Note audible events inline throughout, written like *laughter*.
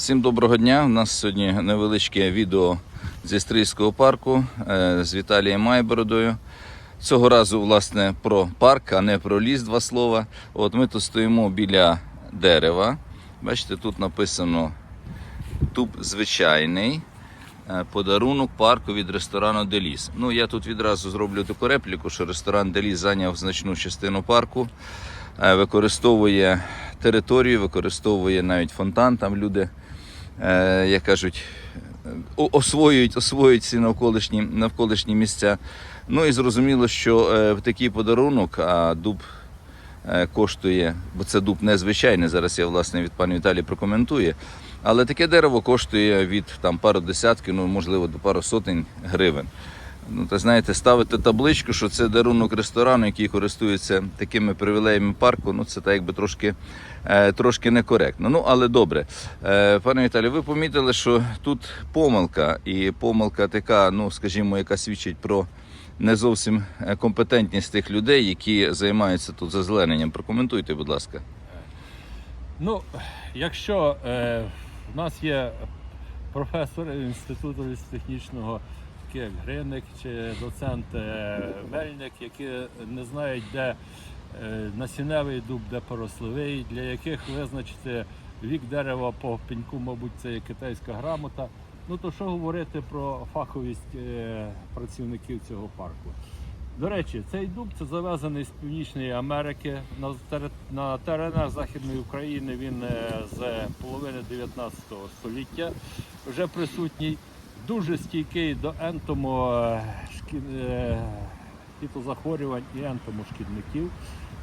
Всім доброго дня. У нас сьогодні невеличке відео зі Стрийського парку е, з Віталієм Майбородою. Цього разу, власне, про парк, а не про ліс, два слова. От ми тут стоїмо біля дерева. Бачите, тут написано Туб звичайний. е, Подарунок парку від ресторану Деліс. Ну, я тут відразу зроблю таку репліку, що ресторан Деліс зайняв значну частину парку, використовує територію, використовує навіть фонтан. Там люди, е, як кажуть, освоюють, освоюють ці навколишні, навколишні місця. Ну і зрозуміло, що е, в такий подарунок, а дуб е, коштує, бо це дуб незвичайний. Зараз я власне від пана Віталія прокоментую. Але таке дерево коштує від там пару десятків, ну можливо до пару сотень гривень. Ну, та знаєте, ставити табличку, що це дарунок ресторану, який користується такими привілеями парку, ну це так якби трошки, е, трошки некоректно. Ну, але добре. Е, пане Віталію, ви помітили, що тут помилка, і помилка така, ну скажімо, яка свідчить про не зовсім е, компетентність тих людей, які займаються тут зазелененням. Прокоментуйте, будь ласка. Ну, якщо е, в нас є професор інституту лісотехнічного такий як Гриник чи доцент е, Мельник, які не знають, де е, насінневий дуб, де порословий, для яких визначити вік дерева по пеньку, мабуть, це є китайська грамота. Ну то що говорити про фаховість е, працівників цього парку? До речі, цей дуб це завезений з Північної Америки на, на теренах Західної України. Він з половини 19 століття вже присутній, дуже стійкий до ентому е, е, фітозахворювань і ентомошкідників.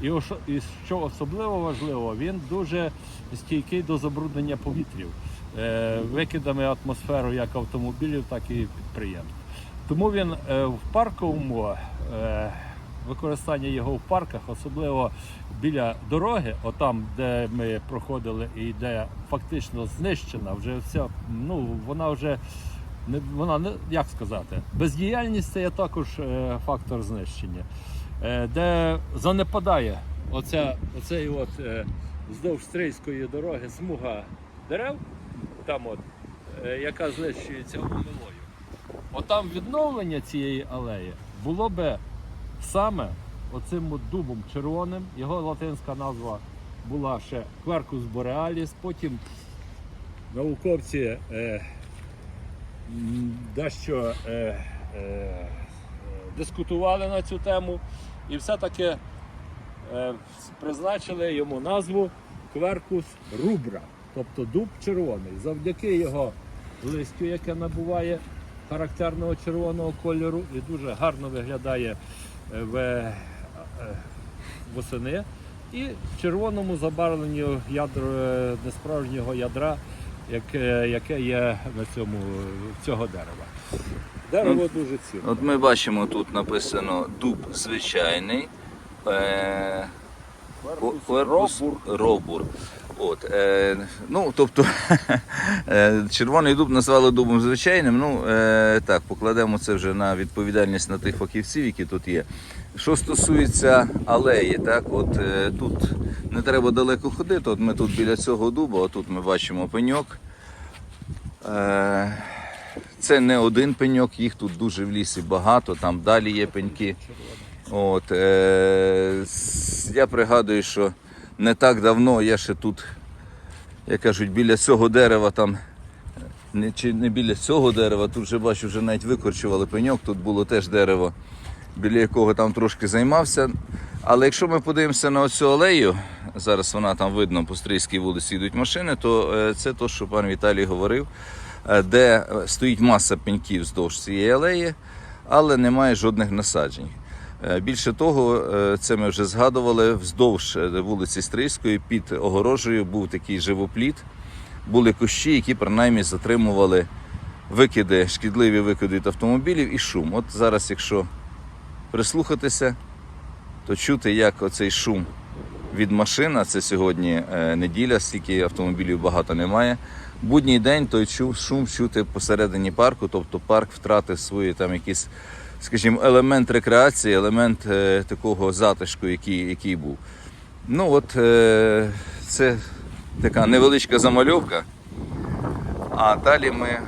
І, і що особливо важливо, він дуже стійкий до забруднення повітрів е, викидами атмосферу як автомобілів, так і підприємств. Тому він в парковому використання його в парках, особливо біля дороги, отам, де ми проходили, і де фактично знищена вже вся, ну вона вже не вона не як сказати, бездіяльність це є також е, фактор знищення, е, де занепадає оця, оцей от е, вздовж Стрийської дороги смуга дерев, там от, е, яка знищується гумилою. Отам відновлення цієї алеї було би саме оцим от дубом червоним. Його латинська назва була ще Quercus borealis. Потім науковці е, дещо е, е, дискутували на цю тему і все-таки е, призначили йому назву Quercus rubra, тобто дуб червоний. Завдяки його листю, яке набуває характерного червоного кольору і дуже гарно виглядає е, в, е, восени. І в червоному забарвленні ядро е, несправжнього ядра, яке, яке є на цьому цього дерева. Дерево дуже цінне. От ми бачимо, тут написано дуб звичайний. Е, Корпус Робур. От, е, ну, тобто, *laughs* е, червоний дуб назвали дубом звичайним. Ну, е, так, покладемо це вже на відповідальність на тих фахівців, які тут є. Що стосується алеї, так, от е, тут не треба далеко ходити. От ми тут біля цього дуба, отут ми бачимо пеньок. Е, це не один пеньок, їх тут дуже в лісі багато, там далі є пеньки. От, е, я пригадую, що не так давно я ще тут, як кажуть, біля цього дерева там. Не, чи не біля цього дерева, тут вже бачу, вже навіть викорчували пеньок, тут було теж дерево, біля якого там трошки займався. Але якщо ми подивимося на оцю алею, зараз вона там видно, по Стрийській вулиці йдуть машини, то е, це те, що пан Віталій говорив, е, де е, стоїть маса пеньків вздовж цієї алеї, але немає жодних насаджень. Е, Більше того, е, це ми вже згадували, вздовж е, вулиці Стрийської під огорожею був такий живопліт, були кущі, які принаймні затримували викиди, шкідливі викиди від автомобілів і шум. От зараз, якщо прислухатися, то чути, як оцей шум від машин, а це сьогодні неділя, стільки автомобілів багато немає. Будній день той шум чути посередині парку, тобто парк втратив свої там якісь, скажімо, елемент рекреації, елемент е, такого затишку, який, який був. Ну от е, це така невеличка замальовка. А далі ми,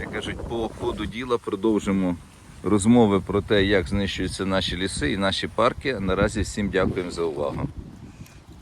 як кажуть, по ходу діла продовжимо розмови про те, як знищуються наші ліси і наші парки. Наразі всім дякуємо за увагу.